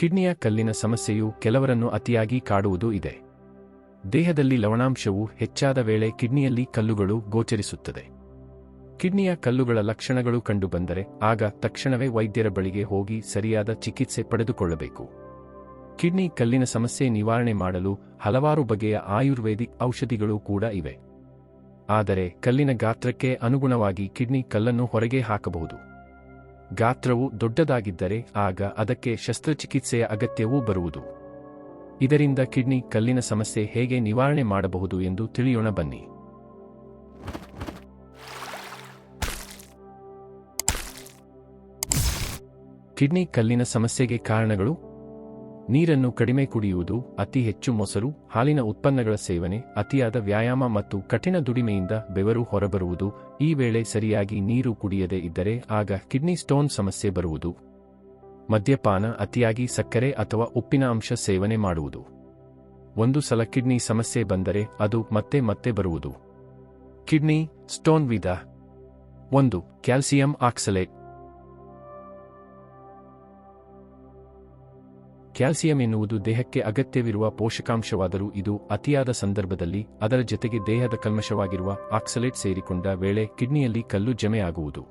ಕಿಡ್ನಿಯ ಕಲ್ಲಿನ ಸಮಸ್ಯೆಯು ಕೆಲವರನ್ನು ಅತಿಯಾಗಿ ಕಾಡುವುದು ಇದೆ. ದೇಹದಲ್ಲಿ ಲವಣಾಂಶವು ಹೆಚ್ಚಾದ ವೇಳೆ ಕಿಡ್ನಿಯಲ್ಲಿ ಕಲ್ಲುಗಳು ಗೋಚರಿಸುತ್ತದೆ. ಕಿಡ್ನಿಯ ಕಲ್ಲುಗಳ ಲಕ್ಷಣಗಳು ಕಂಡುಬಂದರೆ ಆಗ ತಕ್ಷಣವೇ ವೈದ್ಯರ ಬಳಿಗೆ ಹೋಗಿ ಸರಿಯಾದ ಚಿಕಿತ್ಸೆ ಪಡೆದುಕೊಳ್ಳಬೇಕು. ಕಿಡ್ನಿ ಕಲ್ಲಿನ ಸಮಸ್ಯೆ ನಿವಾರಣೆ ಮಾಡಲು ಹಲವಾರು ಬಗೆಯ ಆಯುರ್ವೇದಿಕ್ ಔಷಧಿಗಳು ಕೂಡ ಇವೆ. ಆದರೆ ಕಲ್ಲಿನ ಗಾತ್ರಕ್ಕೆ ಅನುಗುಣವಾಗಿ ಕಿಡ್ನಿ ಕಲ್ಲನ್ನು ಹೊರಗೆ ಹಾಕಬಹುದು. ಗಾತ್ರವು ದೊಡ್ಡದಾಗಿದ್ದರೆ ಆಗ ಅದಕ್ಕೆ ಶಸ್ತ್ರಚಿಕಿತ್ಸೆಯ ಅಗತ್ಯವೂ ಬರುವುದು. ಇದರಿಂದ ಕಿಡ್ನಿ ಕಲ್ಲಿನ ಸಮಸ್ಯೆ ಹೇಗೆ ನಿವಾರಣೆ ಮಾಡಬಹುದು ಎಂದು ತಿಳಿಯೋಣ ಬನ್ನಿ. ಕಿಡ್ನಿ ಕಲ್ಲಿನ ಸಮಸ್ಯೆಗೆ ಕಾರಣಗಳು? ನೀರನ್ನು ಕಡಿಮೆ ಕುಡಿಯುವುದು ಅತಿ ಹೆಚ್ಚು ಮೊಸರು, ಹಾಲಿನ ಉತ್ಪನ್ನಗಳ ಸೇವನೆ, ಅತಿಯಾದ ವ್ಯಾಯಾಮ ಮತ್ತು ಕಠಿಣ ದುಡಿಮೆಯಿಂದ ಬೆವರು ಹೊರಬರುವುದು, ಈ ವೇಳೆ ಸರಿಯಾಗಿ ನೀರು ಕುಡಿಯದೇ ಇದ್ದರೆ ಆಗ ಕಿಡ್ನಿ ಸ್ಟೋನ್ ಸಮಸ್ಯೆ ಬರುವುದು. ಮದ್ಯಪಾನ, ಅತಿಯಾಗಿ ಸಕ್ಕರೆ ಅಥವಾ ಉಪ್ಪಿನ ಅಂಶ ಸೇವನೆ ಮಾಡುವುದು. ಒಂದು ಸಲ ಕಿಡ್ನಿ ಸಮಸ್ಯೆ ಬಂದರೆ ಅದು ಮತ್ತೆ ಮತ್ತೆ ಬರುವುದು. ಕಿಡ್ನಿ ಸ್ಟೋನ್ ವಿಧ. ಒಂದು, ಕ್ಯಾಲ್ಸಿಯಂ ಆಕ್ಸಲೇಟ್ ಕ್ಯಾಲ್ಸಿಯಂ ಎನ್ನುವುದು ದೇಹಕ್ಕೆ ಅಗತ್ಯವಿರುವ ಪೋಷಕಾಂಶವಾದರೂ ಇದು ಅತಿಯಾದ ಸಂದರ್ಭದಲ್ಲಿ ಅದರ ಜೊತೆಗೆ ದೇಹದ ಕಲ್ಮಶವಾಗಿರುವ ಆಕ್ಸಲೇಟ್ ಸೇರಿಕೊಂಡ ವೇಳೆ ಕಿಡ್ನಿಯಲ್ಲಿ ಕಲ್ಲು ಜಮೆಯಾಗುವುದು.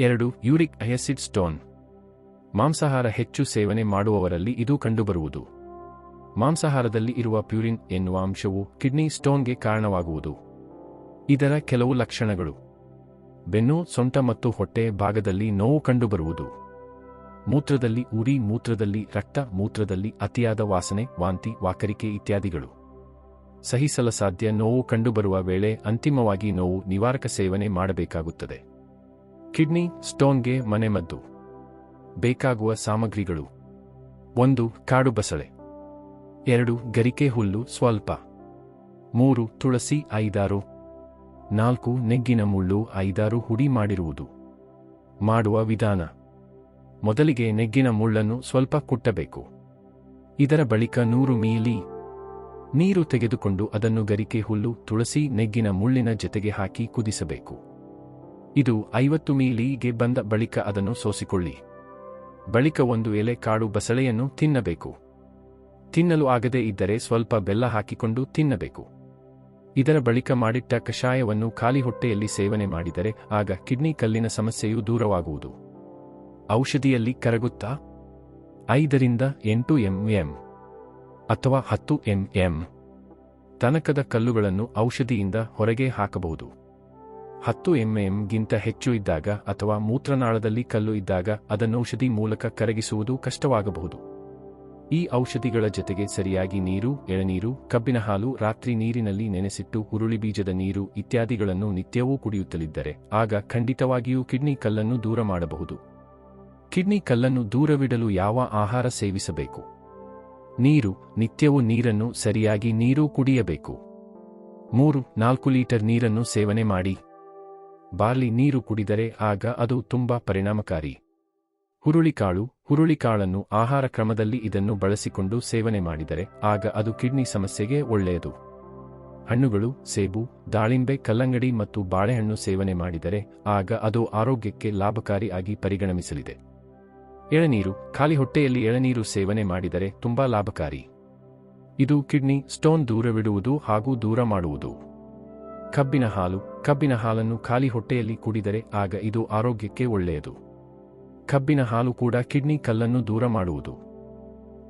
ಎರಡು, ಯೂರಿಕ್ ಅಯಸಿಡ್ ಸ್ಟೋನ್. ಮಾಂಸಾಹಾರ ಹೆಚ್ಚು ಸೇವನೆ ಮಾಡುವವರಲ್ಲಿ ಇದು ಕಂಡುಬರುವುದು. ಮಾಂಸಾಹಾರದಲ್ಲಿ ಇರುವ ಪ್ಯೂರಿನ್ ಎನ್ನುವ ಅಂಶವು ಕಿಡ್ನಿ ಸ್ಟೋನ್ಗೆ ಕಾರಣವಾಗುವುದು. ಇದರ ಕೆಲವು ಲಕ್ಷಣಗಳು. ಬೆನ್ನು, ಸೊಂಟ ಮತ್ತು ಹೊಟ್ಟೆ ಭಾಗದಲ್ಲಿ ನೋವು ಕಂಡುಬರುವುದು. ಮೂತ್ರದಲ್ಲಿ ಉರಿ, ಮೂತ್ರದಲ್ಲಿ ರಕ್ತ, ಮೂತ್ರದಲ್ಲಿ ಅತಿಯಾದ ವಾಸನೆ, ವಾಂತಿ, ವಾಕರಿಕೆ ಇತ್ಯಾದಿಗಳು. ಸಹಿಸಲ ಸಾಧ್ಯ ನೋವು ಕಂಡುಬರುವ ವೇಳೆ ಅಂತಿಮವಾಗಿ ನೋವು ನಿವಾರಕ ಸೇವನೆ ಮಾಡಬೇಕಾಗುತ್ತದೆ. ಕಿಡ್ನಿ, ಸ್ಟೋನ್ಗೆ ಮನೆಮದ್ದು. ಬೇಕಾಗುವ ಸಾಮಗ್ರಿಗಳು. ಒಂದು, ಕಾಡು ಬಸಳೆ. ಎರಡು, ಗರಿಕೆ ಹುಲ್ಲು ಸ್ವಲ್ಪ. ಮೂರು, ತುಳಸಿ ಐದಾರು. ನಾಲ್ಕು, ನೆಗ್ಗಿನ ಮುಳ್ಳು ಐದಾರು ಹುಡಿ ಮಾಡಿರುವುದು. ಮಾಡುವ ವಿಧಾನ. ಮೊದಲಿಗೆ ನೆಗ್ಗಿನ ಮುಳ್ಳನ್ನು ಸ್ವಲ್ಪ ಕುಟ್ಟಬೇಕು. ಇದರ ಬಳಿಕ ನೂರು ಮೀಲಿ ನೀರು ತೆಗೆದುಕೊಂಡು ಅದನ್ನು ಗರಿಕೆ ಹುಲ್ಲು, ತುಳಸಿ, ನೆಗ್ಗಿನ ಮುಳ್ಳಿನ ಜೊತೆಗೆ ಹಾಕಿ ಕುದಿಸಬೇಕು. ಇದು ಐವತ್ತು ಮೀಲಿಗೆ ಬಂದ ಬಳಿಕ ಅದನ್ನು ಸೋಸಿಕೊಳ್ಳಿ. ಬಳಿಕ ಒಂದು ಎಲೆ ಕಾಡು ಬಸಳೆಯನ್ನು ತಿನ್ನಬೇಕು. ತಿನ್ನಲು ಆಗದೇ ಇದ್ದರೆ ಸ್ವಲ್ಪ ಬೆಲ್ಲ ಹಾಕಿಕೊಂಡು ತಿನ್ನಬೇಕು. ಇದರ ಬಳಿಕ ಮಾಡಿಟ್ಟ ಕಷಾಯವನ್ನು ಖಾಲಿ ಹೊಟ್ಟೆಯಲ್ಲಿ ಸೇವನೆ ಮಾಡಿದರೆ ಆಗ ಕಿಡ್ನಿ ಕಲ್ಲಿನ ಸಮಸ್ಯೆಯು ದೂರವಾಗುವುದು. ಔಷಧಿಯಲ್ಲಿ ಕರಗುತ್ತಾ? ಐದರಿಂದ ಎಂಟು ಎಂಎಂ ಅಥವಾ ಹತ್ತು ಎಂಎಂ ತನಕದ ಕಲ್ಲುಗಳನ್ನು ಔಷಧಿಯಿಂದ ಹೊರಗೆ ಹಾಕಬಹುದು. ಹತ್ತು ಎಂಎಂಗಿಂತ ಹೆಚ್ಚು ಇದ್ದಾಗ ಅಥವಾ ಮೂತ್ರನಾಳದಲ್ಲಿ ಕಲ್ಲು ಇದ್ದಾಗ ಅದನ್ನು ಔಷಧಿ ಮೂಲಕ ಕರಗಿಸುವುದು ಕಷ್ಟವಾಗಬಹುದು. ಈ ಔಷಧಿಗಳ ಜೊತೆಗೆ ಸರಿಯಾಗಿ ನೀರು, ಎಳನೀರು, ಕಬ್ಬಿನ ಹಾಲು, ರಾತ್ರಿ ನೀರಿನಲ್ಲಿ ನೆನೆಸಿಟ್ಟು ಹುರುಳಿ ಬೀಜದ ನೀರು ಇತ್ಯಾದಿಗಳನ್ನು ನಿತ್ಯವೂ ಕುಡಿಯುತ್ತಲಿದ್ದರೆ ಆಗ ಖಂಡಿತವಾಗಿಯೂ ಕಿಡ್ನಿ ಕಲ್ಲನ್ನು ದೂರ ಮಾಡಬಹುದು. ಕಿಡ್ನಿ ಕಲ್ಲನ್ನು ದೂರವಿಡಲು ಯಾವ ಆಹಾರ ಸೇವಿಸಬೇಕು? ನೀರು, ನಿತ್ಯವೂ ನೀರನ್ನು ಸರಿಯಾಗಿ ನೀರು ಕುಡಿಯಬೇಕು. ಮೂರು, ನಾಲ್ಕು ಲೀಟರ್ ನೀರನ್ನು ಸೇವನೆ ಮಾಡಿ. ಬಾರ್ಲಿ ನೀರು ಕುಡಿದರೆ ಆಗ ಅದು ತುಂಬಾ ಪರಿಣಾಮಕಾರಿ. ಹುರುಳಿಕಾಳು, ಹುರುಳಿಕಾಳನ್ನು ಆಹಾರ ಕ್ರಮದಲ್ಲಿ ಇದನ್ನು ಬಳಸಿಕೊಂಡು ಸೇವನೆ ಮಾಡಿದರೆ ಆಗ ಅದು ಕಿಡ್ನಿ ಸಮಸ್ಯೆಗೆ ಒಳ್ಳೆಯದು. ಹಣ್ಣುಗಳು, ಸೇಬು, ದಾಳಿಂಬೆ, ಕಲ್ಲಂಗಡಿ ಮತ್ತು ಬಾಳೆಹಣ್ಣು ಸೇವನೆ ಮಾಡಿದರೆ ಆಗ ಅದು ಆರೋಗ್ಯಕ್ಕೆ ಲಾಭಕಾರಿ ಆಗಿ ಪರಿಗಣಿಸಲಿದೆ. ಎಳನೀರು, ಖಾಲಿ ಹೊಟ್ಟೆಯಲ್ಲಿ ಎಳನೀರು ಸೇವನೆ ಮಾಡಿದರೆ ತುಂಬಾ ಲಾಭಕಾರಿ. ಇದು ಕಿಡ್ನಿ, ಸ್ಟೋನ್ ದೂರವಿಡುವುದು ಹಾಗೂ ದೂರ ಮಾಡುವುದು. ಕಬ್ಬಿನ ಹಾಲು, ಕಬ್ಬಿನ ಹಾಲನ್ನು ಖಾಲಿ ಹೊಟ್ಟೆಯಲ್ಲಿ ಕುಡಿದರೆ ಆಗ ಇದು ಆರೋಗ್ಯಕ್ಕೆ ಒಳ್ಳೆಯದು. ಕಬ್ಬಿನ ಹಾಲು ಕೂಡ ಕಿಡ್ನಿ ಕಲ್ಲನ್ನು ದೂರ ಮಾಡುವುದು.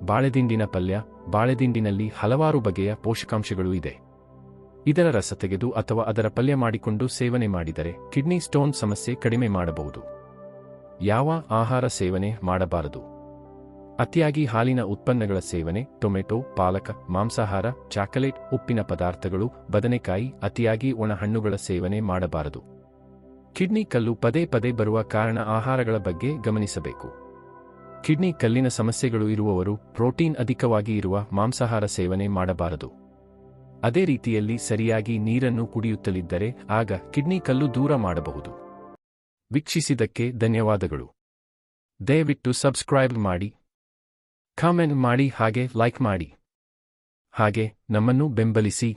ಬಾಳೆದಿಂಡಿನ ಪಲ್ಯ, ಬಾಳೆದಿಂಡಿನಲ್ಲಿ ಹಲವಾರು ಬಗೆಯ ಪೋಷಕಾಂಶಗಳು ಇದೆ. ಇದರ ರಸ ತೆಗೆದು ಅಥವಾ ಅದರ ಪಲ್ಯ ಮಾಡಿಕೊಂಡು ಸೇವನೆ ಮಾಡಿದರೆ ಕಿಡ್ನಿ ಸ್ಟೋನ್ ಸಮಸ್ಯೆ ಕಡಿಮೆ ಮಾಡಬಹುದು. ಯಾವ ಆಹಾರ ಸೇವನೆ ಮಾಡಬಾರದು? ಅತಿಯಾಗಿ ಹಾಲಿನ ಉತ್ಪನ್ನಗಳ ಸೇವನೆ, ಟೊಮೆಟೊ, ಪಾಲಕ, ಮಾಂಸಾಹಾರ, ಚಾಕಲೇಟ್, ಉಪ್ಪಿನ ಪದಾರ್ಥಗಳು, ಬದನೆಕಾಯಿ, ಅತಿಯಾಗಿ ಒಣ ಹಣ್ಣುಗಳ ಸೇವನೆ ಮಾಡಬಾರದು. ಕಿಡ್ನಿ ಕಲ್ಲು ಪದೇ ಪದೇ ಬರುವ ಕಾರಣ ಆಹಾರಗಳ ಬಗ್ಗೆ ಗಮನಿಸಬೇಕು. ಕಿಡ್ನಿ ಕಲ್ಲಿನ ಸಮಸ್ಯೆಗಳು ಇರುವವರು ಪ್ರೋಟೀನ್ ಅಧಿಕವಾಗಿ ಇರುವ ಮಾಂಸಾಹಾರ ಸೇವನೆ ಮಾಡಬಾರದು. ಅದೇ ರೀತಿಯಲ್ಲಿ ಸರಿಯಾಗಿ ನೀರನ್ನು ಕುಡಿಯುತ್ತಲಿದ್ದರೆ ಆಗ ಕಿಡ್ನಿ ಕಲ್ಲು ದೂರ ಮಾಡಬಹುದು. ವೀಕ್ಷಿಸಿದ್ದಕ್ಕೆ ಧನ್ಯವಾದಗಳು. ದಯವಿಟ್ಟು ಸಬ್ಸ್ಕ್ರೈಬ್ ಮಾಡಿ ಕಾಮೆಂಟ್ ಮಾಡಿ ಹಾಗೆ ಲೈಕ್ ಮಾಡಿ. ಹಾಗೆ ನಮ್ಮನ್ನು ಬೆಂಬಲಿಸಿ.